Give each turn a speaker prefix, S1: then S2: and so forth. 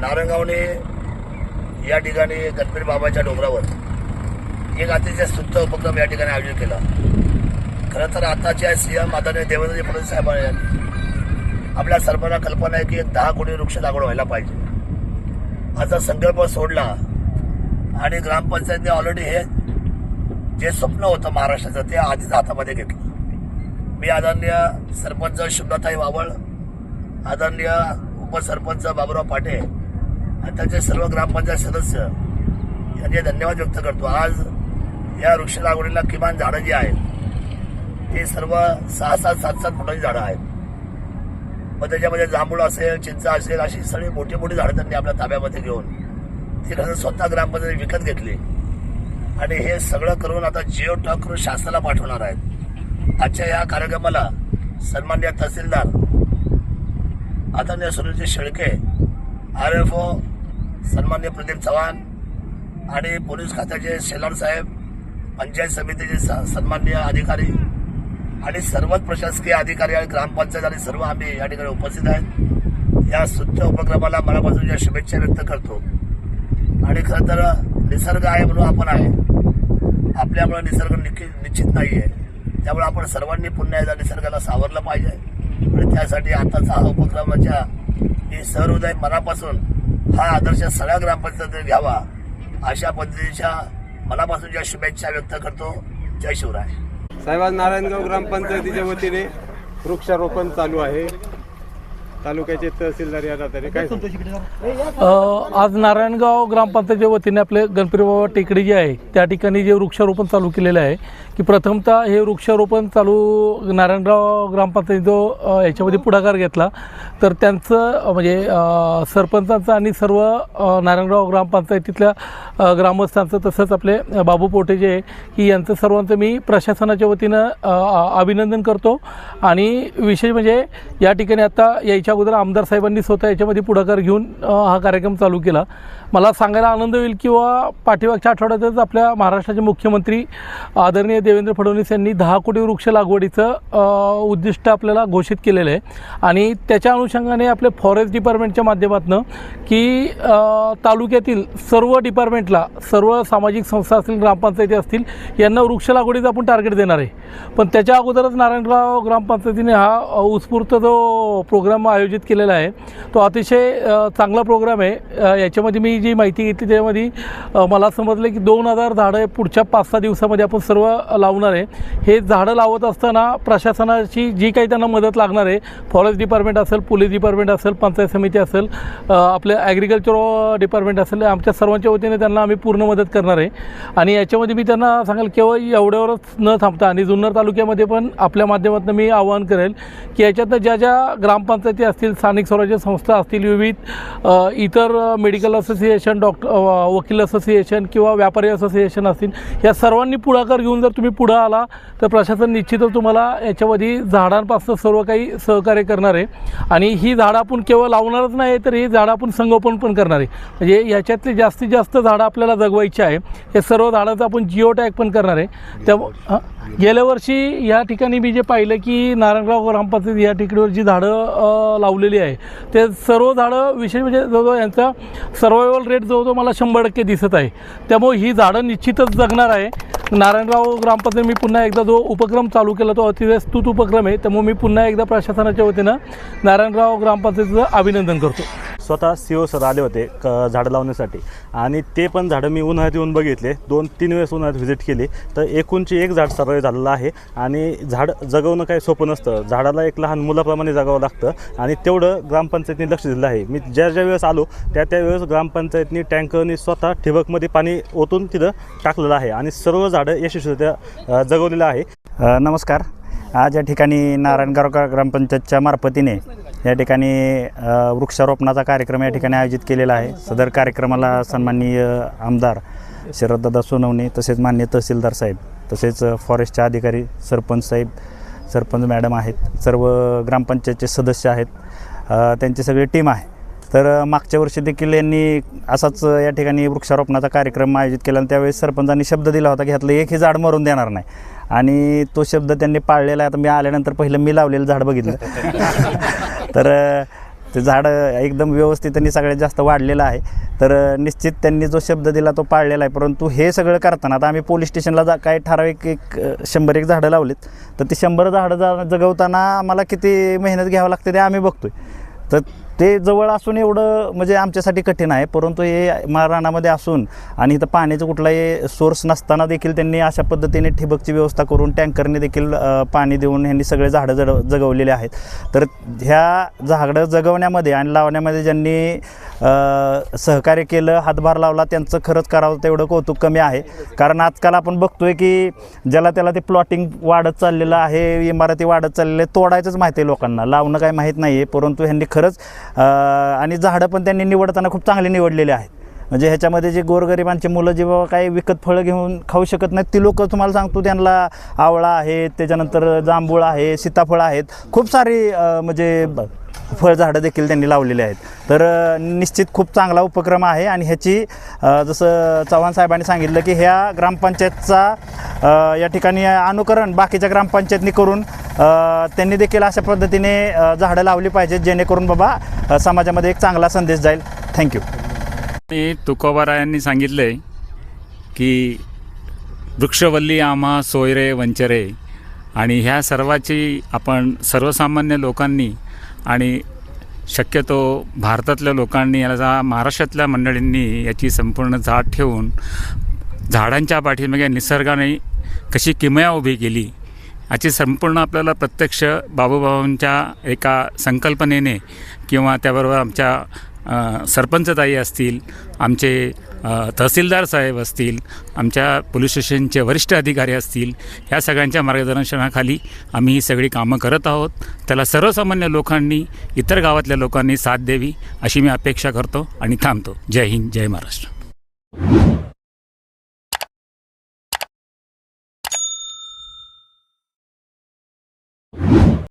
S1: नारंगावने या ठिकाणी गणपती बाबाच्या डोंगरावर एक अतिशय सुप्त उपक्रम या ठिकाणी आयोजित केला. खरं तर आताच्या सीएम आदरणीय देवेंद्रजी फडणवीस साहेबांनी आपल्या सर्वांना कल्पना आहे की एक दहा कोटी वृक्ष लागवड व्हायला पाहिजे. असा संकल्प सोडला आणि ग्रामपंचायतने ऑलरेडी हे जे स्वप्न होतं महाराष्ट्राचं ते आधीच हातामध्ये घेतलं. मी आदरणीय सरपंच शुभ्रताई वावळ आदरणीय उपसरपंच बाबुराव पाटे आणि त्यांचे सर्व ग्रामपंचायत सदस्य यांचे धन्यवाद व्यक्त करतो. आज या वृक्ष लागवडीला किमान झाडं जी आहेत ते सर्व सहा सात सात सात फुटाची झाडं आहेत. मग त्याच्यामध्ये जांभूळ असेल चिंच असेल अशी सगळी मोठी मोठी झाडं त्यांनी आपल्या ताब्यामध्ये घेऊन ती कसं स्वतः ग्रामपंचायत विकत घेतली. आणि हे सगळं करून आता जिओ टॉक करून शासनाला पाठवणार आहेत. आजच्या या कार्यक्रमाला सन्मान्य तहसीलदार आता Sunilji Shelke R F O सन्मान्य प्रदीप चव्हाण आणि पोलीस खात्याचे शेलार साहेब पंचायत समितीचे स- सन्मान्य अधिकारी आणि सर्वच प्रशासकीय अधिकारी आणि ग्रामपंचायत आणि सर्व आम्ही या ठिकाणी उपस्थित आहेत. या सुच्छ उपक्रमाला मनापासून या शुभेच्छा व्यक्त करतो. आणि खरं तर निसर्ग आहे म्हणून आपण आहे. आपल्यामुळे निसर्ग निश्चित निश्चित नाही आहे त्यामुळे आपण सर्वांनी पुन्हा एकदा निसर्गाला सावरलं पाहिजे. आणि त्यासाठी आताचा हा उपक्रमाच्या मी सहृदय मनापासून हा आदर्श सगळ्या ग्रामपंचायतीने घ्यावा. अशा पद्धतीच्या मनापासून ज्या शुभेच्छा व्यक्त करतो. जय शिवराय.
S2: साहेब आज नारायणगाव ग्रामपंचायतीच्या वतीने वृक्षारोपण चालू आहे. तालुक्याचे तहसीलदार या काय
S3: अ, आज नारायणगाव ग्रामपंचायतीच्या वतीने आपले गणपती बाबा टेकडी जे आहे त्या ठिकाणी जे वृक्षारोपण चालू केलेलं आहे की प्रथमतः हे वृक्षारोपण चालू नारायणगाव ग्रामपंचायती जो याच्यामध्ये पुढाकार घेतला तर त्यांचं म्हणजे सरपंचांचं आणि सर्व अ, नारायणगाव ग्रामपंचायतीतल्या ग्रामस्थांचं तसंच आपले बाबू पोटे जे आहे की यांचं सर्वांचं मी प्रशासनाच्या वतीनं अभिनंदन करतो. आणि विशेष म्हणजे या ठिकाणी आता याच्या अगोदर आमदार साहेबांनी स्वतः याच्यामध्ये पुढाकार घेऊन हा कार्यक्रम चालू केला. मला सांगायला आनंद होईल किंवा पाठीमागच्या आठवड्यातच आपल्या महाराष्ट्राचे मुख्यमंत्री आदरणीय देवेंद्र फडणवीस यांनी दहा कोटी वृक्ष लागवडीचं उद्दिष्ट आपल्याला घोषित केलेलं आहे. आणि त्याच्या अनुषंगाने आपल्या फॉरेस्ट डिपार्टमेंटच्या माध्यमातून की तालुक्यातील सर्व डिपार्टमेंटला सर्व सामाजिक संस्था असतील ग्रामपंचायती असतील यांना वृक्ष लागवडीचं आपण टार्गेट देणार आहे. पण त्याच्या अगोदरच नारायणगाव ग्रामपंचायतीने हा उत्स्फूर्त जो प्रोग्राम आयोजित केलेला आहे तो अतिशय चांगला प्रोग्राम आहे. याच्यामध्ये मी जी माहिती घेतली त्याच्यामध्ये मला समजलं की दोन हजार झाडं पुढच्या पाच सहा दिवसामध्ये आपण सर्व लावणार आहे. हे झाडं लावत असताना प्रशासनाची जी काही त्यांना मदत लागणार आहे फॉरेस्ट डिपार्टमेंट असेल पोलीस डिपार्टमेंट असेल पंचायत समिती असेल आपलं ॲग्रिकल्चर डिपार्टमेंट असेल आमच्या सर्वांच्या वतीने त्यांना आम्ही पूर्ण मदत करणार आहे. आणि याच्यामध्ये मी त्यांना सांगाल केवळ एवढ्यावरच न थांबता आणि जुन्नर तालुक्यामध्ये पण आपल्या माध्यमातून मी आवाहन करेल की याच्यातनं ज्या ज्या ग्रामपंचायती असतील स्थानिक स्वराज्य संस्था असतील विविध इतर मेडिकल असोसिएशन डॉक्टर वकील असोसिएशन किंवा व्यापारी असोसिएशन असतील या सर्वांनी पुढाकार घेऊन जर तुम्ही पुढं आला तर प्रशासन निश्चितच तुम्हाला याच्यामध्ये झाडांपासून सर्व काही सहकार्य करणार आहे. आणि ही झाडं आपण केवळ लावणारच नाही तर ही झाडं आपण संगोपन पण करणार आहे. म्हणजे ह्याच्यातले जास्तीत जास्त झाडं आपल्याला जगवायची आहे हे सर्व झाडांचं आपण जिओ टॅग पण करणार आहे. त्या गेल्या वर्षी या ठिकाणी मी जे पाहिलं की नारायणगाव ग्रामपंचायत या ठिकाणीवर जी झाडं लावलेली आहे. ते सर्व झाडं विशेष म्हणजे जवळजवळ यांचा सर्वायवल रेट जवळजवळ मला शंभर टक्के दिसत आहे. त्यामुळे ही झाडं निश्चितच जगणार आहे. नारायणराव ग्रामपंचायत मी पुन्हा एकदा जो उपक्रम चालू केला तो अतिशय स्तुत उपक्रम आहे त्यामुळे मी पुन्हा एकदा प्रशासनाच्या वतीनं नारायणराव ग्रामपंचायतीचं अभिनंदन करतो.
S4: स्वतः सी ओ सर आले होते क झाडं लावण्यासाठी. आणि ते पण झाडं मी उन्हाळ्यात येऊन बघितले. दोन तीन वेळेस उन्हाळ्यात व्हिजिट केली. तर एकूणची एक झाड सर्वे झालेलं आहे. आणि झाड जगवणं काही सोपं नसतं. झाडाला एक लहान मुलाप्रमाणे जगावं लागतं. आणि तेवढं ग्रामपंचायतीने लक्ष दिलं आहे. मी ज्या ज्या वेळेस आलो त्या त्या वेळेस ग्रामपंचायतनी टँकरनी स्वतः ठिबकमध्ये पाणी ओतून तिथं टाकलेलं आहे. आणि सर्व झाडं यशस्वीरित्या जगवलेलं आहे.
S5: नमस्कार. आज या ठिकाणी नारायण गा- ग्रामपंचायतच्या मार्फतीने या ठिकाणी वृक्षारोपणाचा कार्यक्रम या ठिकाणी आयोजित केलेला आहे. सदर कार्यक्रमाला सन्माननीय आमदार शरददादा सोनवणे तसेच मान्य तहसीलदार साहेब तसेच फॉरेस्टच्या फॉरेस्टचे अधिकारी सरपंच साहेब सरपंच मॅडम आहेत सर्व ग्रामपंचायतचे सदस्य आहेत त्यांची सगळी टीम आहे. तर मागच्या वर्षी देखील यांनी असाच या ठिकाणी वृक्षारोपणाचा कार्यक्रम आयोजित केला आणि त्यावेळेस सरपंचांनी शब्द दिला होता की ह्यातलं एकही झाड मरून देणार नाही. आणि तो शब्द त्यांनी पाळलेला आहे. आता मी आल्यानंतर पहिलं मी लावलेलं झाड बघितलं. तर ते झाडं एकदम व्यवस्थित आणि सगळ्यात जास्त वाढलेलं आहे. तर निश्चित त्यांनी जो शब्द दिला तो पाळलेला आहे. परंतु हे सगळं करताना आता आम्ही पोलीस स्टेशनला जा काय ठराविक एक शंभर एक झाडं लावलीत. तर ती शंभर झाडं जा जगवताना आम्हाला किती मेहनत घ्यावं लागते ते आम्ही बघतोय. तर ते जवळ असून एवढं म्हणजे आमच्यासाठी कठीण आहे परंतु हे मा- रानामध्ये असून आणि इथं पाण्याचं कुठलाही सोर्स नसताना देखील त्यांनी अशा पद्धतीने ठिबकची व्यवस्था करून टँकरने देखील पाणी देऊन ह्यांनी सगळे झाडं जड जगवलेले आहेत. तर ह्या झाडं जगवण्यामध्ये आणि लावण्यामध्ये ज्यांनी सहकार्य केलं हातभार लावला त्यांचं खरंच करावं तेवढं कौतुक कमी आहे. कारण आजकाल आपण बघतोय की ज्याला त्याला ते प्लॉटिंग वाढत चाललेलं आहे इमारती वाढत चाललेलं आहे तोडायचंच माहिती आहे लोकांना. लावणं काही माहीत नाही आहे परंतु ह्यांनी खरंच आणि झाडं पण त्यांनी निवडताना खूप चांगली निवडलेली आहेत. म्हणजे ह्याच्यामध्ये जे गोरगरिबांची मुलं जे बाबा काही विकत फळं घेऊन खाऊ शकत नाहीत ती लोकं तुम्हाला सांगतो त्यांना आवळा आहे त्याच्यानंतर जांभूळ आहे सीताफळ आहेत खूप सारी म्हणजे ब- फळझाडं देखील त्यांनी लावलेली आहेत. तर निश्चित खूप चांगला उपक्रम आहे आणि ह्याची जसं चव्हाण साहेबांनी सांगितलं की ह्या ग्रामपंचायतचा या ठिकाणी अनुकरण बाकीच्या ग्रामपंचायतनी करून त्यांनी देखील अशा पद्धतीने झाडं लावली पाहिजेत जेणेकरून बाबा समाजामध्ये एक चांगला संदेश जाईल. थँक्यू.
S6: मी तुकोबारायांनी सांगितले की वृक्षवल्ली आम्हा सोयरे वंचरे आणि ह्या सर्वाची आपण सर्वसामान्य लोकांनी आणि शक्यतो भारतातल्या लोकांनी याचा महाराष्ट्रातल्या मंडळींनी याची संपूर्ण झाड ठेवून झाडांच्या पाठीमागे निसर्गाने कशी किमया उभी केली याची संपूर्ण आपल्याला प्रत्यक्ष बाबूबाबांच्या एका संकल्पनेने किंवा त्याबरोबर आमच्या सरपंचताई असतील आमचे तहसीलदार साहेब असतील आमच्या पोलीस स्टेशनचे वरिष्ठ अधिकारी असतील ह्या सगळ्यांच्या मार्गदर्शनाखाली आम्ही ही सगळी कामं करत आहोत. त्याला सर्वसामान्य लोकांनी इतर गावातल्या लोकांनी साथ द्यावी अशी मी अपेक्षा करतो आणि थांबतो. जय हिंद जय महाराष्ट्र.